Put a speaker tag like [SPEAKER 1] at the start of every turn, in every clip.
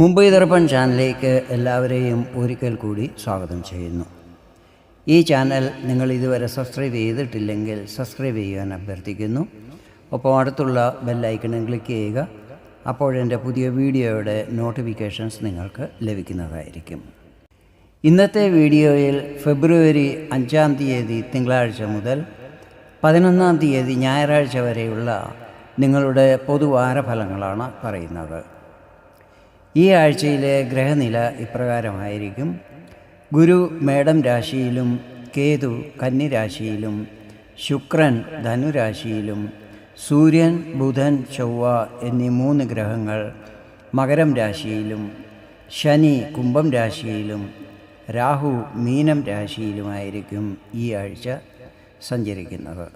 [SPEAKER 1] മുംബൈ ദർപ്പൺ ചാനലിലേക്ക് എല്ലാവരെയും ഒരിക്കൽ കൂടി സ്വാഗതം ചെയ്യുന്നു. ഈ ചാനൽ നിങ്ങൾ ഇതുവരെ സബ്സ്ക്രൈബ് ചെയ്തിട്ടില്ലെങ്കിൽ സബ്സ്ക്രൈബ് ചെയ്യാൻ അഭ്യർത്ഥിക്കുന്നു. ഒപ്പം അടുത്തുള്ള ബെല്ലൈക്കണിൽ ക്ലിക്ക് ചെയ്യുക. അപ്പോഴെന്റെ പുതിയ വീഡിയോയുടെ നോട്ടിഫിക്കേഷൻസ് നിങ്ങൾക്ക് ലഭിക്കുന്നതായിരിക്കും. ഇന്നത്തെ വീഡിയോയിൽ ഫെബ്രുവരി അഞ്ചാം തീയതി തിങ്കളാഴ്ച മുതൽ പതിനൊന്നാം തീയതി ഞായറാഴ്ച വരെയുള്ള നിങ്ങളുടെ പൊതുവാര ഫലങ്ങളാണ് പറയുന്നത്. ഈ ആഴ്ചയിലെ ഗ്രഹനില ഇപ്രകാരമായിരിക്കും. ഗുരു മേടം രാശിയിലും കേതു കന്നിരാശിയിലും ശുക്രൻ ധനുരാശിയിലും സൂര്യൻ ബുധൻ ചൊവ്വ എന്നീ മൂന്ന് ഗ്രഹങ്ങൾ മകരം രാശിയിലും ശനി കുംഭം രാശിയിലും രാഹു മീനം രാശിയിലുമായിരിക്കും ഈ ആഴ്ച സഞ്ചരിക്കുന്നത്.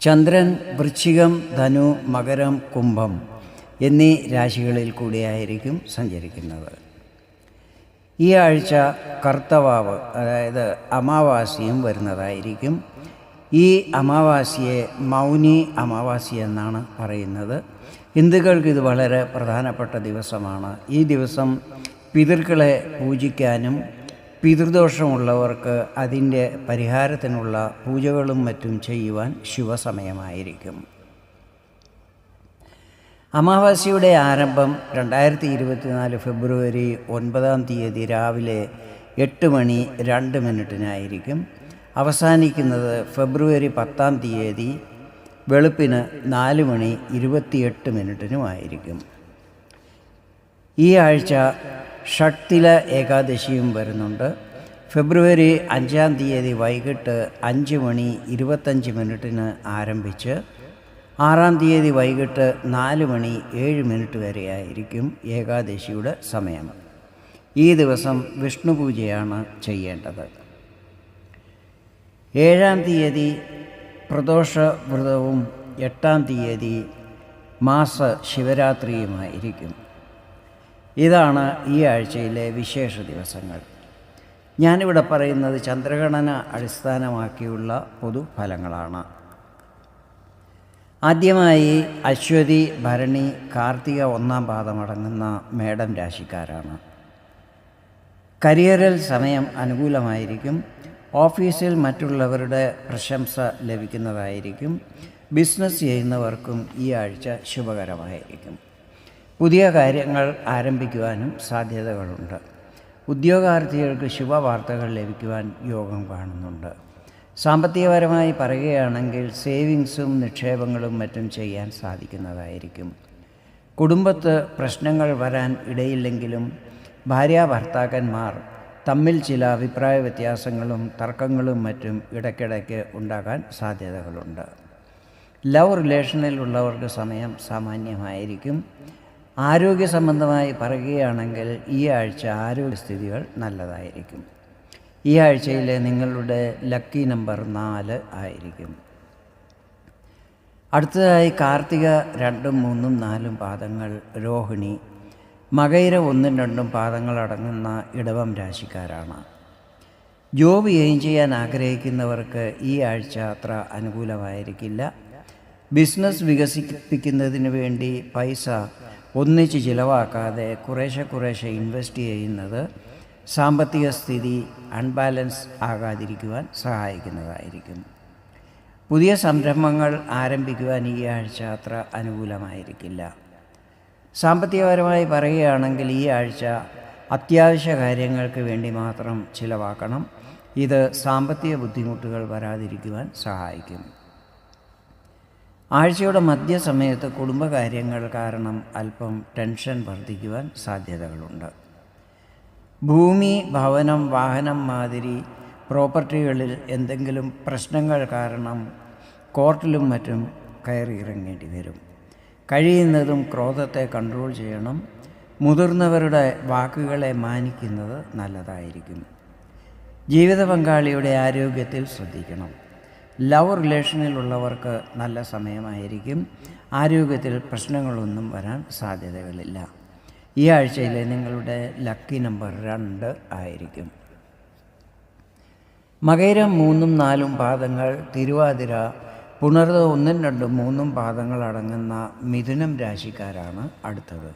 [SPEAKER 1] ചന്ദ്രൻ വൃശ്ചികം ധനു മകരം കുംഭം എന്നീ രാശികളിൽ കൂടിയായിരിക്കും സഞ്ചരിക്കുന്നത് ഈ ആഴ്ച കർത്തവാവ് അതായത് അമാവാസിയും വരുന്നതായിരിക്കും. ഈ അമാവാസിയെ മൗനി അമാവാസി എന്നാണ് പറയുന്നത്. ഹിന്ദുക്കൾക്ക് ഇത് വളരെ പ്രധാനപ്പെട്ട ദിവസമാണ്. ഈ ദിവസം പിതൃക്കളെ പൂജിക്കാനും പിതൃദോഷമുള്ളവർക്ക് അതിന്റെ പരിഹാരത്തിനുള്ള പൂജകളും മറ്റും ചെയ്യുവാൻ ശുഭസമയമായിരിക്കും. അമാവാസിയുടെ ആരംഭം രണ്ടായിരത്തി ഇരുപത്തിനാല് ഫെബ്രുവരി ഒൻപതാം തീയതി രാവിലെ എട്ട് മണി രണ്ട് മിനിറ്റിനായിരിക്കും. അവസാനിക്കുന്നത് ഫെബ്രുവരി പത്താം തീയതി വെളുപ്പിന് നാല് മണി ഇരുപത്തിയെട്ട് മിനിറ്റിനുമായിരിക്കും. ഈ ആഴ്ച ഷട്ടില ഏകാദശിയും വരുന്നുണ്ട്. ഫെബ്രുവരി അഞ്ചാം തീയതി വൈകിട്ട് അഞ്ച് മണി ഇരുപത്തഞ്ച് മിനിറ്റിന് ആരംഭിച്ച് ആറാം തീയതി വൈകിട്ട് നാല് മണി ഏഴ് മിനിറ്റ് വരെയായിരിക്കും ഏകാദശിയുടെ സമയം. ഈ ദിവസം വിഷ്ണു പൂജയാണ് ചെയ്യേണ്ടത്. ഏഴാം തീയതി പ്രദോഷ വ്രതവും എട്ടാം തീയതി മാസ ശിവരാത്രിയുമായിരിക്കും ഇതാണ് ഈ ആഴ്ചയിലെ വിശേഷ ദിവസങ്ങൾ. ഞാനിവിടെ പറയുന്നത് ചന്ദ്രഗണന അടിസ്ഥാനമാക്കിയുള്ള പൊതുഫലങ്ങളാണ്. ആദ്യമായി അശ്വതി ഭരണി കാർത്തിക ഒന്നാം പാദമടങ്ങുന്ന മേടം രാശിക്കാരാണ്. കരിയറിൽ സമയം അനുകൂലമായിരിക്കും. ഓഫീസിൽ മറ്റുള്ളവരുടെ പ്രശംസ ലഭിക്കുന്നതായിരിക്കും. ബിസിനസ് ചെയ്യുന്നവർക്കും ഈ ആഴ്ച ശുഭകരമായിരിക്കും. പുതിയ കാര്യങ്ങൾ ആരംഭിക്കുവാനും സാധ്യതകളുണ്ട്. ഉദ്യോഗാർത്ഥികൾക്ക് ശുഭവാർത്തകൾ ലഭിക്കുവാൻ യോഗം കാണുന്നുണ്ട്. സാമ്പത്തികപരമായി പറയുകയാണെങ്കിൽ സേവിങ്സും നിക്ഷേപങ്ങളും മറ്റും ചെയ്യാൻ സാധിക്കുന്നതായിരിക്കും. കുടുംബത്ത് പ്രശ്നങ്ങൾ വരാൻ ഇടയില്ലെങ്കിലും ഭാര്യ ഭർത്താക്കന്മാർ തമ്മിൽ ചില അഭിപ്രായ വ്യത്യാസങ്ങളും തർക്കങ്ങളും മറ്റും ഇടയ്ക്കിടയ്ക്ക് ഉണ്ടാകാൻ സാധ്യതകളുണ്ട്. ലവ് റിലേഷനിലുള്ളവർക്ക് സമയം സാമാന്യമായിരിക്കും. ആരോഗ്യ സംബന്ധമായി പറയുകയാണെങ്കിൽ ഈ ആഴ്ച ആരോഗ്യസ്ഥിതികൾ നല്ലതായിരിക്കും. ഈ ആഴ്ചയിലെ നിങ്ങളുടെ ലക്കി നമ്പർ നാല് ആയിരിക്കും. അടുത്തതായി കാർത്തിക രണ്ടും മൂന്നും നാലും പാദങ്ങൾ രോഹിണി. മകൈര ഒന്നും രണ്ടും പാദങ്ങൾ അടങ്ങുന്ന ഇടവം രാശിക്കാരാണ്. ജോബ് എയിം ചെയ്യാൻ ആഗ്രഹിക്കുന്നവർക്ക് ഈ ആഴ്ച അത്ര അനുകൂലമായിരിക്കില്ല. ബിസിനസ് വികസിപ്പിക്കുന്നതിന് വേണ്ടി പൈസ ഒന്നിച്ച് ചിലവാക്കാതെ കുറേശ്ശെ കുറേശ്ശെ ഇൻവെസ്റ്റ് ചെയ്യുന്നത് സാമ്പത്തിക സ്ഥിതി അൺബാലൻസ് ആകാതിരിക്കുവാൻ സഹായിക്കുന്നതായിരിക്കും പുതിയ സംരംഭങ്ങൾ ആരംഭിക്കുവാൻ ഈ ആഴ്ച അത്ര അനുകൂലമായിരിക്കില്ല. സാമ്പത്തികപരമായി പറയുകയാണെങ്കിൽ ഈ ആഴ്ച അത്യാവശ്യ കാര്യങ്ങൾക്ക് വേണ്ടി മാത്രം ചിലവാക്കണം. ഇത് സാമ്പത്തിക ബുദ്ധിമുട്ടുകൾ വരാതിരിക്കുവാൻ സഹായിക്കും. ആഴ്ചയുടെ മധ്യസമയത്ത് കുടുംബകാര്യങ്ങൾ കാരണം അല്പം ടെൻഷൻ വർദ്ധിക്കുവാൻ സാധ്യതകളുണ്ട്. ഭൂമി ഭവനം വാഹനം മാതിരി പ്രോപ്പർട്ടികളിൽ എന്തെങ്കിലും പ്രശ്നങ്ങൾ കാരണം കോർട്ടിലും മറ്റും കയറി ഇറങ്ങേണ്ടി വരും. കഴിയുന്നതും ക്രോധത്തെ കൺട്രോൾ ചെയ്യണം. മുതിർന്നവരുടെ വാക്കുകളെ മാനിക്കുന്നത് നല്ലതായിരിക്കും. ജീവിത പങ്കാളിയുടെ ആരോഗ്യത്തിൽ ശ്രദ്ധിക്കണം. ലവ് റിലേഷനിലുള്ളവർക്ക് നല്ല സമയമായിരിക്കും. ആരോഗ്യത്തിൽ പ്രശ്നങ്ങളൊന്നും വരാൻ സാധ്യതകളില്ല. ഈ ആഴ്ചയിലെ നിങ്ങളുടെ ലക്കി നമ്പർ രണ്ട് ആയിരിക്കും. മകയിരം മൂന്നും നാലും പാദങ്ങൾ തിരുവാതിര പുണർത ഒന്നും രണ്ടും മൂന്നും പാദങ്ങൾ അടങ്ങുന്ന മിഥുനം രാശിക്കാരാണ് അടുത്തത്.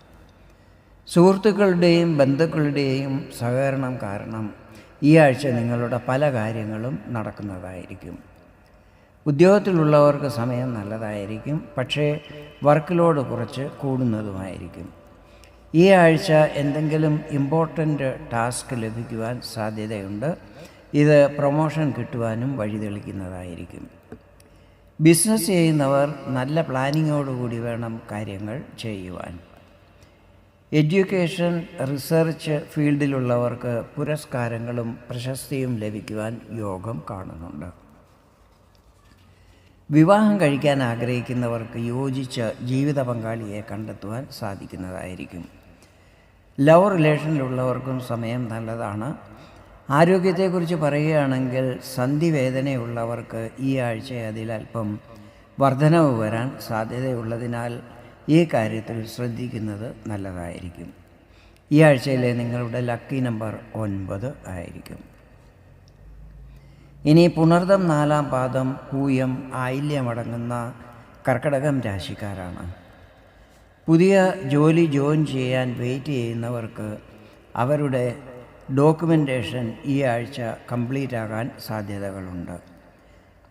[SPEAKER 1] സുഹൃത്തുക്കളുടെയും ബന്ധുക്കളുടെയും സഹകരണം കാരണം ഈ ആഴ്ച നിങ്ങളുടെ പല കാര്യങ്ങളും നടക്കുന്നതായിരിക്കും. ഉദ്യോഗത്തിലുള്ളവർക്ക് സമയം നല്ലതായിരിക്കും പക്ഷേ വർക്ക് ലോഡ് കുറച്ച് കൂടുന്നതുമായിരിക്കും. ഈ ആഴ്ച എന്തെങ്കിലും ഇമ്പോർട്ടന്റ് ടാസ്ക് ലഭിക്കുവാൻ സാധ്യതയുണ്ട്. ഇത് പ്രൊമോഷൻ കിട്ടുവാനും വഴി തെളിക്കുന്നതായിരിക്കും. ബിസിനസ് ചെയ്യുന്നവർ നല്ല പ്ലാനിങ്ങോടുകൂടി വേണം കാര്യങ്ങൾ ചെയ്യുവാൻ. എഡ്യൂക്കേഷൻ റിസർച്ച് ഫീൽഡിലുള്ളവർക്ക് പുരസ്കാരങ്ങളും പ്രശസ്തിയും ലഭിക്കുവാൻ യോഗം കാണുന്നുണ്ട്. വിവാഹം കഴിക്കാൻ ആഗ്രഹിക്കുന്നവർക്ക് യോജിച്ച ജീവിത പങ്കാളിയെ കണ്ടെത്തുവാൻ സാധിക്കുന്നതായിരിക്കും. ലവ് റിലേഷനിലുള്ളവർക്കും സമയം നല്ലതാണ്. ആരോഗ്യത്തെക്കുറിച്ച് പറയുകയാണെങ്കിൽ സന്ധിവേദനയുള്ളവർക്ക് ഈ ആഴ്ച അതിലല്പം വർധനവ് വരാൻ സാധ്യതയുള്ളതിനാൽ ഈ കാര്യത്തിൽ ശ്രദ്ധിക്കുന്നത് നല്ലതായിരിക്കും. ഈ ആഴ്ചയിലെ നിങ്ങളുടെ ലക്കി നമ്പർ ഒൻപത് ആയിരിക്കും. ഇനി പുണർദം നാലാം പാദം പൂയം ആയില്യമടങ്ങുന്ന കർക്കടകം രാശിക്കാരാണ്. പുതിയ ജോലി ജോയിൻ ചെയ്യാൻ വെയിറ്റ് ചെയ്യുന്നവർക്ക് അവരുടെ ഡോക്യുമെന്റേഷൻ ഈ ആഴ്ച കംപ്ലീറ്റ് ആകാൻ സാധ്യതകളുണ്ട്.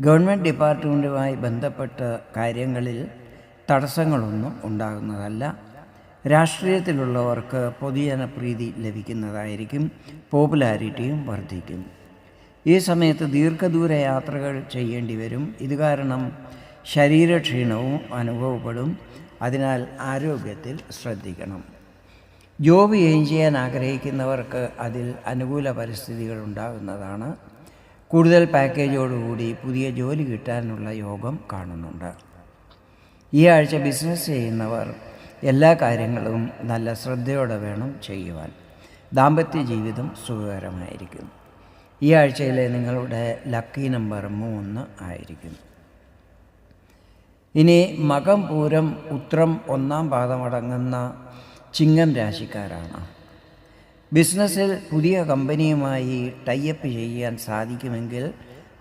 [SPEAKER 1] ഗവൺമെന്റ് ഡിപ്പാർട്ട്മെന്റുമായി ബന്ധപ്പെട്ട കാര്യങ്ങളിൽ തടസ്സങ്ങളൊന്നും ഉണ്ടാകുന്നതല്ല. രാഷ്ട്രീയത്തിലുള്ളവർക്ക് പൊതുജനപ്രീതി ലഭിക്കുന്നതായിരിക്കും പോപ്പുലാരിറ്റിയും വർദ്ധിക്കും. ഈ സമയത്ത് ദീർഘദൂര യാത്രകൾ ചെയ്യേണ്ടി വരും. ഇത് കാരണം ശരീരക്ഷീണവും അനുഭവപ്പെടും. അതിനാൽ ആരോഗ്യത്തിൽ ശ്രദ്ധിക്കണം. ജോബ് ചെയ്യാൻ ആഗ്രഹിക്കുന്നവർക്ക് അതിൽ അനുകൂല പരിസ്ഥിതികൾ ഉണ്ടാകുന്നതാണ്. കൂടുതൽ പാക്കേജോടുകൂടി പുതിയ ജോലി കിട്ടാനുള്ള യോഗം കാണുന്നുണ്ട്. ഈ ആഴ്ച ബിസിനസ് ചെയ്യുന്നവർ എല്ലാ കാര്യങ്ങളും നല്ല ശ്രദ്ധയോടെ വേണം ചെയ്യുവാൻ. ദാമ്പത്യ ജീവിതം സുഖകരമായിരിക്കും. ഈ ആഴ്ചയിലെ നിങ്ങളുടെ ലക്കി നമ്പർ മൂന്ന് ആയിരിക്കും. ഇനി മകം പൂരം ഉത്രം ഒന്നാം പാദമടങ്ങുന്ന ചിങ്ങം രാശിക്കാരാണ്. ബിസിനസ്സിൽ പുതിയ കമ്പനിയുമായി ടൈപ്പ് ചെയ്യാൻ സാധിക്കുമെങ്കിൽ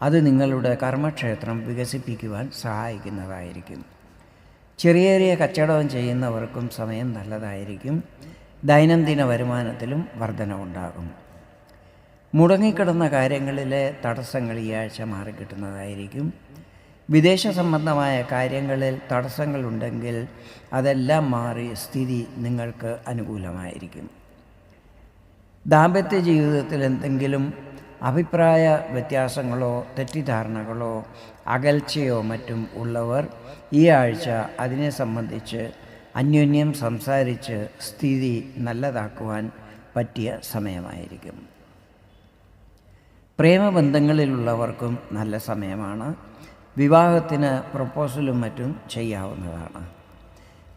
[SPEAKER 1] അത് നിങ്ങളുടെ കർമ്മക്ഷേത്രം വികസിപ്പിക്കുവാൻ സഹായിക്കുന്നതായിരിക്കും. ചെറിയ ചെറിയ കച്ചവടം ചെയ്യുന്നവർക്കും സമയം നല്ലതായിരിക്കും. ദൈനംദിന വരുമാനത്തിലും വർധനവുണ്ടാകും. മുടങ്ങിക്കിടന്ന കാര്യങ്ങളിലെ തടസ്സങ്ങൾ ഈ ആഴ്ച മാറിക്കിട്ടുന്നതായിരിക്കും. വിദേശ സംബന്ധമായ കാര്യങ്ങളിൽ തടസ്സങ്ങളുണ്ടെങ്കിൽ അതെല്ലാം മാറി സ്ഥിതി നിങ്ങൾക്ക് അനുകൂലമായിരിക്കും. ദാമ്പത്യ ജീവിതത്തിൽ എന്തെങ്കിലും അഭിപ്രായ വ്യത്യാസങ്ങളോ തെറ്റിദ്ധാരണകളോ അകൽച്ചയോ മറ്റും ഉള്ളവർ ഈ ആഴ്ച അതിനെ സംബന്ധിച്ച് അന്യോന്യം സംസാരിച്ച് സ്ഥിതി നല്ലതാക്കുവാൻ പറ്റിയ സമയമായിരിക്കും. പ്രേമബന്ധങ്ങളിലുള്ളവർക്കും നല്ല സമയമാണ്. വിവാഹത്തിന് പ്രപ്പോസലും മറ്റും ചെയ്യാവുന്നതാണ്.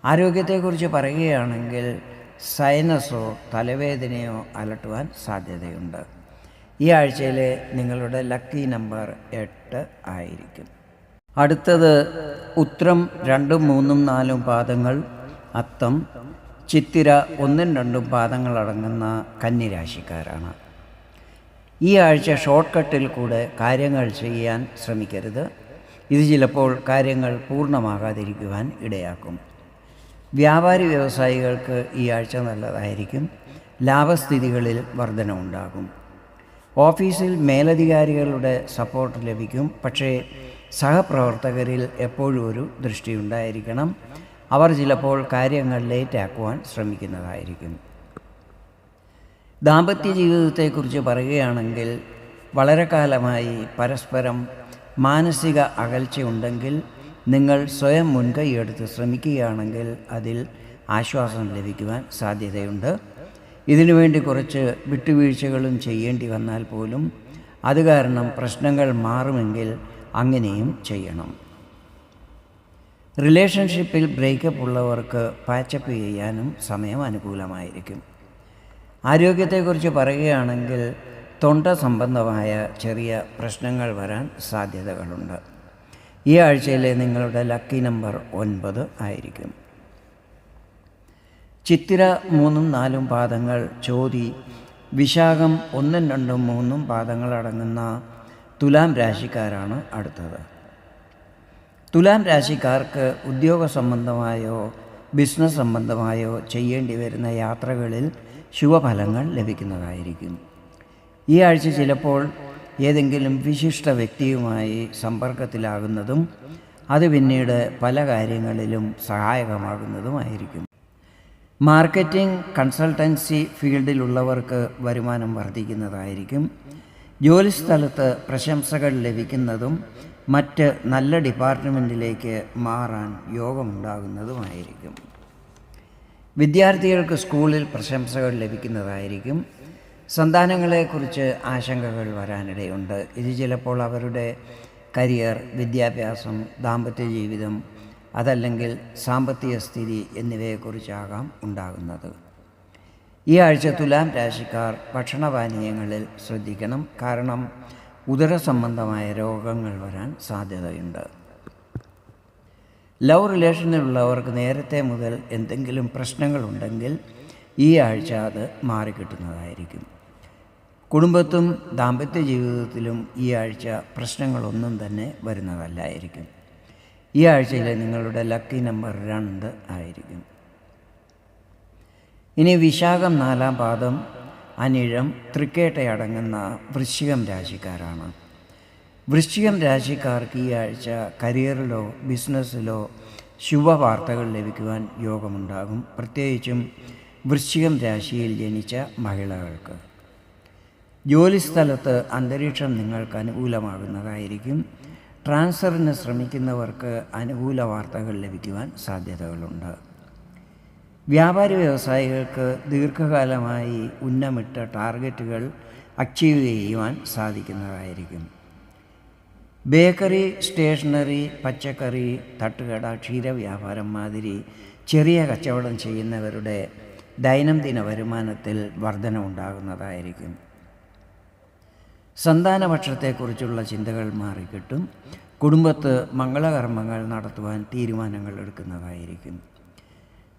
[SPEAKER 1] ആരോഗ്യത്തെക്കുറിച്ച് പറയുകയാണെങ്കിൽ സൈനസോ തലവേദനയോ അലട്ടുവാൻ സാധ്യതയുണ്ട്. ഈ ആഴ്ചയിലെ നിങ്ങളുടെ ലക്കി നമ്പർ എട്ട് ആയിരിക്കും. അടുത്തത് ഉത്രം രണ്ടും മൂന്നും നാലും പാദങ്ങൾ അത്തം ചിത്തിര ഒന്നും രണ്ടും പാദങ്ങൾ അടങ്ങുന്ന കന്നിരാശിക്കാരാണ്. ഈ ആഴ്ച ഷോർട്ട് കട്ടിൽ കൂടെ കാര്യങ്ങൾ ചെയ്യാൻ ശ്രമിക്കരുത്. ഇത് ചിലപ്പോൾ കാര്യങ്ങൾ പൂർണമാകാതിരിക്കുവാൻ ഇടയാക്കും. വ്യാപാരി വ്യവസായികൾക്ക് ഈ ആഴ്ച നല്ലതായിരിക്കും. ലാഭസ്ഥിതികളിൽ വർധനമുണ്ടാകും ഓഫീസിൽ മേലധികാരികളുടെ സപ്പോർട്ട് ലഭിക്കും. പക്ഷേ സഹപ്രവർത്തകരിൽ എപ്പോഴും ഒരു ദൃഷ്ടിയുണ്ടായിരിക്കണം. അവർ ചിലപ്പോൾ കാര്യങ്ങൾ ലേറ്റാക്കുവാൻ ശ്രമിക്കുന്നതായിരിക്കും. ദാമ്പത്യ ജീവിതത്തെക്കുറിച്ച് പറയുകയാണെങ്കിൽ വളരെ കാലമായി പരസ്പരം മാനസിക അകൽച്ചയുണ്ടെങ്കിൽ നിങ്ങൾ സ്വയം മുൻകൈയെടുത്ത് ശ്രമിക്കുകയാണെങ്കിൽ അതിൽ ആശ്വാസം ലഭിക്കുവാൻ സാധ്യതയുണ്ട്. ഇതിനുവേണ്ടി കുറച്ച് വിട്ടുവീഴ്ചകളും ചെയ്യേണ്ടി വന്നാൽ പോലും അത് കാരണം പ്രശ്നങ്ങൾ മാറുമെങ്കിൽ അങ്ങനെയും ചെയ്യണം. റിലേഷൻഷിപ്പിൽ ബ്രേക്കപ്പ് ഉള്ളവർക്ക് പാച്ചപ്പ് ചെയ്യാനും സമയം അനുകൂലമായിരിക്കും. ആരോഗ്യത്തെക്കുറിച്ച് പറയുകയാണെങ്കിൽ തൊണ്ട സംബന്ധമായ ചെറിയ പ്രശ്നങ്ങൾ വരാൻ സാധ്യതകളുണ്ട്. ഈ ആഴ്ചയിലെ നിങ്ങളുടെ ലക്കി നമ്പർ ഒൻപത് ആയിരിക്കും. ചിത്തിര മൂന്നും നാലും പാദങ്ങൾ ചോതി വിശാഖം ഒന്നും രണ്ടും മൂന്നും പാദങ്ങൾ അടങ്ങുന്ന തുലാം രാശിക്കാരാണ് അടുത്തത്. തുലാം രാശിക്കാർക്ക് ഉദ്യോഗ സംബന്ധമായോ ബിസിനസ് സംബന്ധമായോ ചെയ്യേണ്ടി വരുന്ന യാത്രകളിൽ ശുഭഫലങ്ങൾ ലഭിക്കുന്നതായിരിക്കും. ഈ ആഴ്ച ചിലപ്പോൾ ഏതെങ്കിലും വിശിഷ്ട വ്യക്തിയുമായി സമ്പർക്കത്തിലാകുന്നതും അത് പിന്നീട് പല കാര്യങ്ങളിലും സഹായകമാകുന്നതുമായിരിക്കും. മാർക്കറ്റിംഗ് കൺസൾട്ടൻസി ഫീൽഡിലുള്ളവർക്ക് വരുമാനം വർദ്ധിക്കുന്നതായിരിക്കും. ജോലിസ്ഥലത്ത് പ്രശംസകൾ ലഭിക്കുന്നതും മറ്റ് നല്ല ഡിപ്പാർട്ട്മെന്റിലേക്ക് മാറാൻ യോഗമുണ്ടാകുന്നതുമായിരിക്കും. വിദ്യാർത്ഥികൾക്ക് സ്കൂളിൽ പ്രശംസകൾ ലഭിക്കുന്നതായിരിക്കും. സന്താനങ്ങളെക്കുറിച്ച് ആശങ്കകൾ വരാനിടയുണ്ട്. ഇത് ചിലപ്പോൾ അവരുടെ കരിയർ വിദ്യാഭ്യാസം ദാമ്പത്യ ജീവിതം അതല്ലെങ്കിൽ സാമ്പത്തിക സ്ഥിതി എന്നിവയെക്കുറിച്ചാകാം ഉണ്ടാകുന്നത്. ഈ ആഴ്ച തുലാം രാശിക്കാർ ഭക്ഷണപാനീയങ്ങളിൽ ശ്രദ്ധിക്കണം. കാരണം ഉദര സംബന്ധമായ രോഗങ്ങൾ വരാൻ സാധ്യതയുണ്ട്. ലവ് റിലേഷനിലുള്ളവർക്ക് നേരത്തെ മുതൽ എന്തെങ്കിലും പ്രശ്നങ്ങളുണ്ടെങ്കിൽ ഈ ആഴ്ച അത് മാറിക്കിട്ടുന്നതായിരിക്കും. കുടുംബത്തും ദാമ്പത്യ ജീവിതത്തിലും ഈ ആഴ്ച പ്രശ്നങ്ങളൊന്നും തന്നെ വരുന്നതല്ലായിരിക്കും. ഈ ആഴ്ചയിലെ നിങ്ങളുടെ ലക്കി നമ്പർ രണ്ട് ആയിരിക്കും. ഇനി വിശാഖം നാലാം പാദം അനിഴം തൃക്കേട്ടയടങ്ങുന്ന വൃശ്ചികം രാശിക്കാരാണ്. വൃശ്ചികം രാശിക്കാർക്ക് ഈ ആഴ്ച കരിയറിലോ ബിസിനസ്സിലോ ശുഭവാർത്തകൾ ലഭിക്കുവാൻ യോഗമുണ്ടാകും. പ്രത്യേകിച്ചും വൃശ്ചികം രാശിയിൽ ജനിച്ച മഹിളകൾക്ക്. ജോലിസ്ഥലത്ത് അന്തരീക്ഷം നിങ്ങൾക്ക് അനുകൂലമാകുന്നതായിരിക്കും. ട്രാൻസ്ഫറിന് ശ്രമിക്കുന്നവർക്ക് അനുകൂല വാർത്തകൾ ലഭിക്കുവാൻ സാധ്യതകളുണ്ട്. വ്യാപാരി വ്യവസായികൾക്ക് ദീർഘകാലമായി ഉന്നമിട്ട ടാർഗറ്റുകൾ അച്ചീവ് ചെയ്യുവാൻ സാധിക്കുന്നതായിരിക്കും. ബേക്കറി സ്റ്റേഷനറി പച്ചക്കറി തട്ടുകട ക്ഷീരവ്യാപാരം മാതിരി ചെറിയ കച്ചവടം ചെയ്യുന്നവരുടെ ദൈനംദിന വരുമാനത്തിൽ വർധന ഉണ്ടാകുന്നതായിരിക്കും സന്താനപക്ഷത്തെക്കുറിച്ചുള്ള ചിന്തകൾ മാറിക്കിട്ടും. കുടുംബത്ത് മംഗളകർമ്മങ്ങൾ നടത്തുവാൻ തീരുമാനങ്ങൾ എടുക്കുന്നതായിരിക്കും.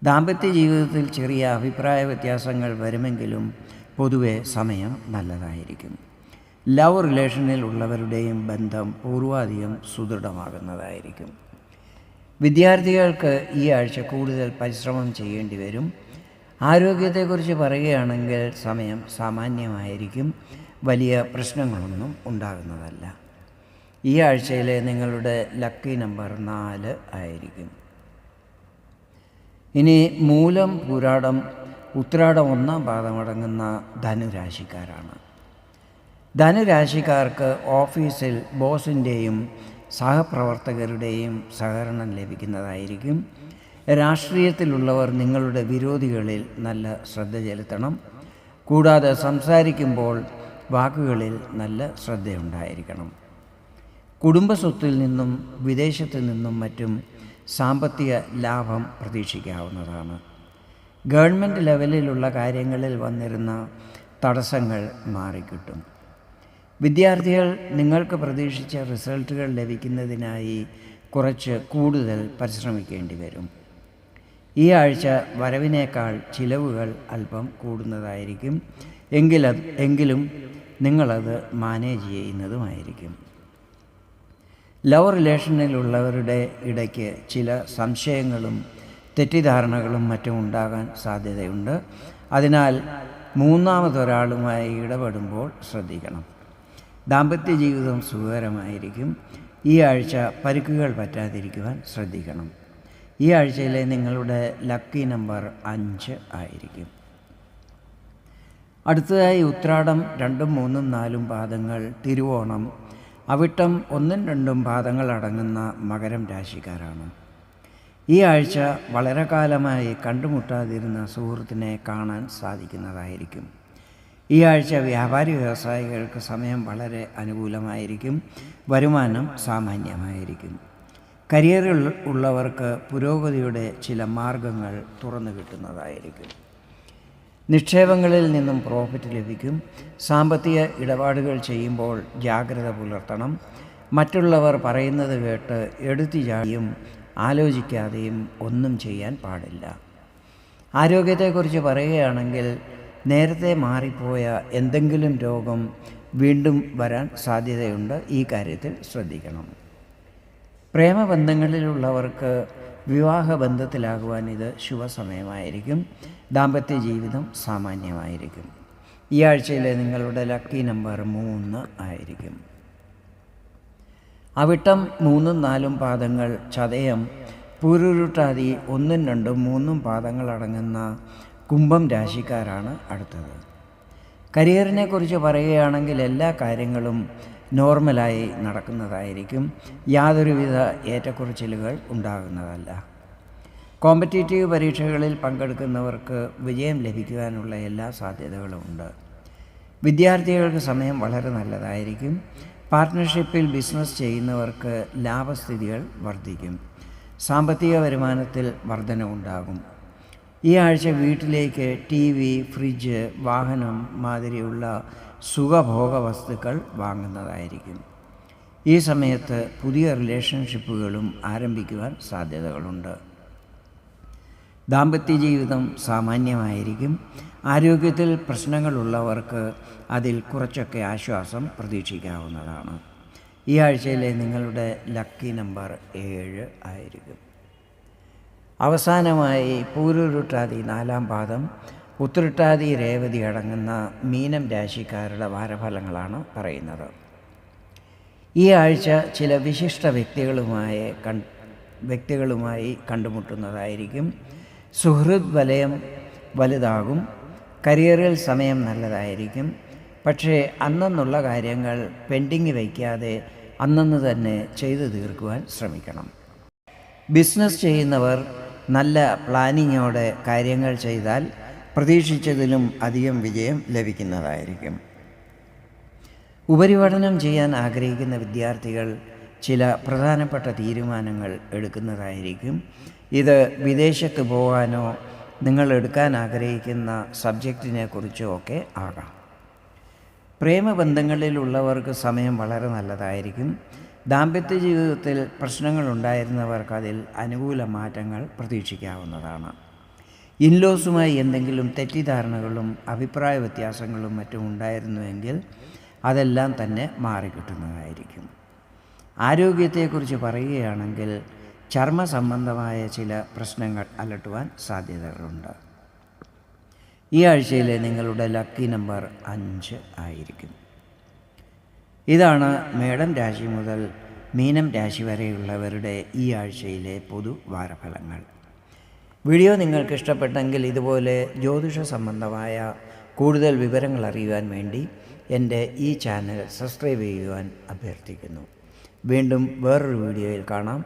[SPEAKER 1] ദാമ്പത്യ ജീവിതത്തിൽ ചെറിയ അഭിപ്രായ വ്യത്യാസങ്ങൾ വരുമെങ്കിലും പൊതുവെ സമയം നല്ലതായിരിക്കും. ലവ് റിലേഷനിൽ ഉള്ളവരുടെയും ബന്ധം പൂർവാധികം സുദൃഢമാകുന്നതായിരിക്കും. വിദ്യാർത്ഥികൾക്ക് ഈ ആഴ്ച കൂടുതൽ പരിശ്രമം ചെയ്യേണ്ടി വരും. ആരോഗ്യത്തെക്കുറിച്ച് പറയുകയാണെങ്കിൽ സമയം സാമാന്യമായിരിക്കും. വലിയ പ്രശ്നങ്ങളൊന്നും ഉണ്ടാകുന്നതല്ല. ഈ ആഴ്ചയിലെ നിങ്ങളുടെ ലക്കി നമ്പർ നാല് ആയിരിക്കും. ഇനി മൂലം പുരാടം ഉത്രാടം ഒന്നാം പാദമടങ്ങുന്ന ധനുരാശിക്കാരാണ്. ധനുരാശിക്കാർക്ക് ഓഫീസിൽ ബോസിന്റെയും സഹപ്രവർത്തകരുടെയും സഹകരണം ലഭിക്കുന്നതായിരിക്കും. രാഷ്ട്രീയത്തിലുള്ളവർ നിങ്ങളുടെ വിരോധികളിൽ നല്ല ശ്രദ്ധ ചെലുത്തണം. കൂടാതെ സംസാരിക്കുമ്പോൾ വാക്കുകളിൽ നല്ല ശ്രദ്ധയുണ്ടായിരിക്കണം. കുടുംബസ്വത്തിൽ നിന്നും വിദേശത്തു നിന്നും മറ്റും സാമ്പത്തിക ലാഭം പ്രതീക്ഷിക്കാവുന്നതാണ്. ഗവൺമെന്റ് ലെവലിലുള്ള കാര്യങ്ങളിൽ വന്നിരുന്ന തടസ്സങ്ങൾ മാറിക്കിട്ടും. വിദ്യാർത്ഥികൾ നിങ്ങൾക്ക് പ്രതീക്ഷിച്ച റിസൾട്ടുകൾ ലഭിക്കുന്നതിനായി കുറച്ച് കൂടുതൽ പരിശ്രമിക്കേണ്ടി വരും. ഈ ആഴ്ച വരവിനേക്കാൾ ചിലവുകൾ അല്പം കൂടുന്നതായിരിക്കും. എങ്കിലത് എങ്കിലും നിങ്ങളത് മാനേജ് ചെയ്യുന്നതുമായിരിക്കും. ലവ് റിലേഷനിലുള്ളവരുടെ ഇടയ്ക്ക് ചില സംശയങ്ങളും തെറ്റിദ്ധാരണകളും മറ്റും ഉണ്ടാകാൻ സാധ്യതയുണ്ട്. അതിനാൽ മൂന്നാമതൊരാളുമായി ഇടപെടുമ്പോൾ ശ്രദ്ധിക്കണം. ദാമ്പത്യ ജീവിതം സുഖകരമായിരിക്കും. ഈ ആഴ്ച പരിക്കുകൾ പറ്റാതിരിക്കുവാൻ ശ്രദ്ധിക്കണം. ഈ ആഴ്ചയിലെ നിങ്ങളുടെ ലക്കി നമ്പർ അഞ്ച് ആയിരിക്കും. അടുത്തതായി ഉത്രാടം രണ്ടും മൂന്നും നാലും പാദങ്ങൾ തിരുവോണം. അവിട്ടം ഒന്നും രണ്ടും പാദങ്ങൾ അടങ്ങുന്ന മകരം രാശിക്കാരാണ്. ഈ ആഴ്ച വളരെ കാലമായി കണ്ടുമുട്ടാതിരുന്ന സുഹൃത്തിനെ കാണാൻ സാധിക്കുന്നതായിരിക്കും. ഈ ആഴ്ച വ്യാപാരി വ്യവസായികൾക്ക് സമയം വളരെ അനുകൂലമായിരിക്കും. വരുമാനം സാമാന്യമായിരിക്കും. കരിയറിൽ ഉള്ളവർക്ക് പുരോഗതിയുടെ ചില മാർഗങ്ങൾ തുറന്നു കിട്ടുന്നതായിരിക്കും. നിക്ഷേപങ്ങളിൽ നിന്നും പ്രോഫിറ്റ് ലഭിക്കും. സാമ്പത്തിക ഇടപാടുകൾ ചെയ്യുമ്പോൾ ജാഗ്രത പുലർത്തണം. മറ്റുള്ളവർ പറയുന്നത് കേട്ട് എടുത്തു ചാടിയും ആലോചിക്കാതെയും ഒന്നും ചെയ്യാൻ പാടില്ല. ആരോഗ്യത്തെക്കുറിച്ച് പറയുകയാണെങ്കിൽ നേരത്തെ മാറിപ്പോയ എന്തെങ്കിലും രോഗം വീണ്ടും വരാൻ സാധ്യതയുണ്ട്. ഈ കാര്യത്തിൽ ശ്രദ്ധിക്കണം. പ്രേമബന്ധങ്ങളിലുള്ളവർക്ക് വിവാഹ ബന്ധത്തിലാകുവാൻ ഇത് ശുഭസമയമായിരിക്കും. ദാമ്പത്യ ജീവിതം സാമാന്യമായിരിക്കും. ഈ ആഴ്ചയിലെ നിങ്ങളുടെ ലക്കി നമ്പർ മൂന്ന് ആയിരിക്കും. അവിട്ടം മൂന്നും നാലും പാദങ്ങൾ ചതയം പൂരുരുട്ടാതി ഒന്നും രണ്ടും മൂന്നും പാദങ്ങൾ അടങ്ങുന്ന കുംഭം രാശിക്കാരാണ് അടുത്തത്. കരിയറിനെ കുറിച്ച് പറയുകയാണെങ്കിൽ എല്ലാ കാര്യങ്ങളും നോർമലായി നടക്കുന്നതായിരിക്കും. യാതൊരുവിധ ഏറ്റക്കുറച്ചിലുകൾ ഉണ്ടാകുന്നതല്ല. കോമ്പറ്റേറ്റീവ് പരീക്ഷകളിൽ പങ്കെടുക്കുന്നവർക്ക് വിജയം ലഭിക്കുവാനുള്ള എല്ലാ സാധ്യതകളുമുണ്ട് വിദ്യാർത്ഥികൾക്ക് സമയം വളരെ നല്ലതായിരിക്കും. പാർട്ട്ണർഷിപ്പിൽ ബിസിനസ് ചെയ്യുന്നവർക്ക് ലാഭസ്ഥിതികൾ വർദ്ധിക്കും. സാമ്പത്തിക വരുമാനത്തിൽ വർധനവുണ്ടാകും ഈ ആഴ്ച വീട്ടിലേക്ക് ടി വി ഫ്രിഡ്ജ് വാഹനം മാതിരിയുള്ള സുഖഭോഗ വസ്തുക്കൾ വാങ്ങുന്നതായിരിക്കും. ഈ സമയത്ത് പുതിയ റിലേഷൻഷിപ്പുകളും ആരംഭിക്കുവാൻ സാധ്യതകളുണ്ട്. ദാമ്പത്യ ജീവിതം സാമാന്യമായിരിക്കും. ആരോഗ്യത്തിൽ പ്രശ്നങ്ങളുള്ളവർക്ക് അതിൽ കുറച്ചൊക്കെ ആശ്വാസം പ്രതീക്ഷിക്കാവുന്നതാണ്. ഈ ആഴ്ചയിലെ നിങ്ങളുടെ ലക്കി നമ്പർ ഏഴ് ആയിരിക്കും. അവസാനമായി പൂരുരുട്ടാതി നാലാം പാദം. ഉത്തരട്ടാതി രേവതി അടങ്ങുന്ന മീനം രാശിക്കാരുടെ വാരഫലങ്ങളാണ് പറയുന്നത്. ഈ ആഴ്ച ചില വിശിഷ്ട വ്യക്തികളുമായി വ്യക്തികളുമായി കണ്ടുമുട്ടുന്നതായിരിക്കും. സുഹൃത് വലയം വലുതാകും. കരിയറിൽ സമയം നല്ലതായിരിക്കും. പക്ഷേ അന്നെന്നുള്ള കാര്യങ്ങൾ പെൻഡിങ് വയ്ക്കാതെ അന്നന്ന് തന്നെ ചെയ്തു തീർക്കുവാൻ ശ്രമിക്കണം. ബിസിനസ് ചെയ്യുന്നവർ നല്ല പ്ലാനിങ്ങോടെ കാര്യങ്ങൾ ചെയ്താൽ പ്രതീക്ഷിച്ചതിലും അധികം വിജയം ലഭിക്കുന്നതായിരിക്കും. ഉപരിപഠനം ചെയ്യാൻ ആഗ്രഹിക്കുന്ന വിദ്യാർത്ഥികൾ ചില പ്രധാനപ്പെട്ട തീരുമാനങ്ങൾ എടുക്കുന്നതായിരിക്കും. ഇത് വിദേശത്ത് പോകാനോ നിങ്ങൾ എടുക്കാൻ ആഗ്രഹിക്കുന്ന സബ്ജക്റ്റിനെ കുറിച്ചോ ഒക്കെ ആകാം. പ്രേമബന്ധങ്ങളിലുള്ളവർക്ക് സമയം വളരെ നല്ലതായിരിക്കും. ദാമ്പത്യ ജീവിതത്തിൽ പ്രശ്നങ്ങളുണ്ടായിരുന്നവർക്ക് അതിൽ അനുകൂല മാറ്റങ്ങൾ പ്രതീക്ഷിക്കാവുന്നതാണ്. ഇൻലോസുമായി എന്തെങ്കിലും തെറ്റിദ്ധാരണകളും അഭിപ്രായ വ്യത്യാസങ്ങളും മറ്റും ഉണ്ടായിരുന്നുവെങ്കിൽ അതെല്ലാം തന്നെ മാറിക്കിട്ടുന്നതായിരിക്കും. ആരോഗ്യത്തെക്കുറിച്ച് പറയുകയാണെങ്കിൽ ചർമ്മ സംബന്ധമായ ചില പ്രശ്നങ്ങൾ അലട്ടുവാൻ സാധ്യതകളുണ്ട്. ഈ ആഴ്ചയിലെ നിങ്ങളുടെ ലക്കി നമ്പർ അഞ്ച് ആയിരിക്കും. ഇതാണ് മേടം രാശി മുതൽ മീനം രാശി വരെയുള്ളവരുടെ ഈ ആഴ്ചയിലെ പൊതു വാരഫലങ്ങൾ. വീഡിയോ നിങ്ങൾക്ക് ഇഷ്ടപ്പെട്ടെങ്കിൽ ഇതുപോലെ ജ്യോതിഷ സംബന്ധമായ കൂടുതൽ വിവരങ്ങൾ അറിയുവാൻ വേണ്ടി എന്റെ ഈ ചാനൽ സബ്സ്ക്രൈബ് ചെയ്യുവാൻ അഭ്യർത്ഥിക്കുന്നു. വീണ്ടും വേറൊരു വീഡിയോയിൽ കാണാം.